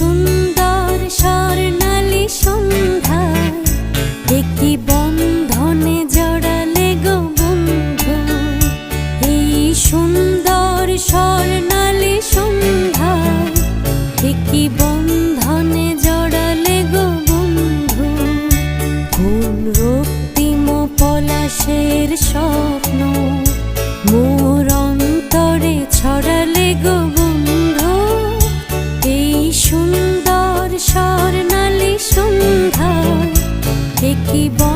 সুন্দর স্বর্ণালী সন্ধ্যা, একটি বন্ধনে জড়ালে গো বন্ধু। এই সুন্দর স্বর্ণালী সন্ধ্যা, একটি বন্ধনে জড়ালে গো বন্ধু। কোন রক্তিম পলাশের স্বপ্ন, মোর অন্তরে ছড়ালে গো keyboard.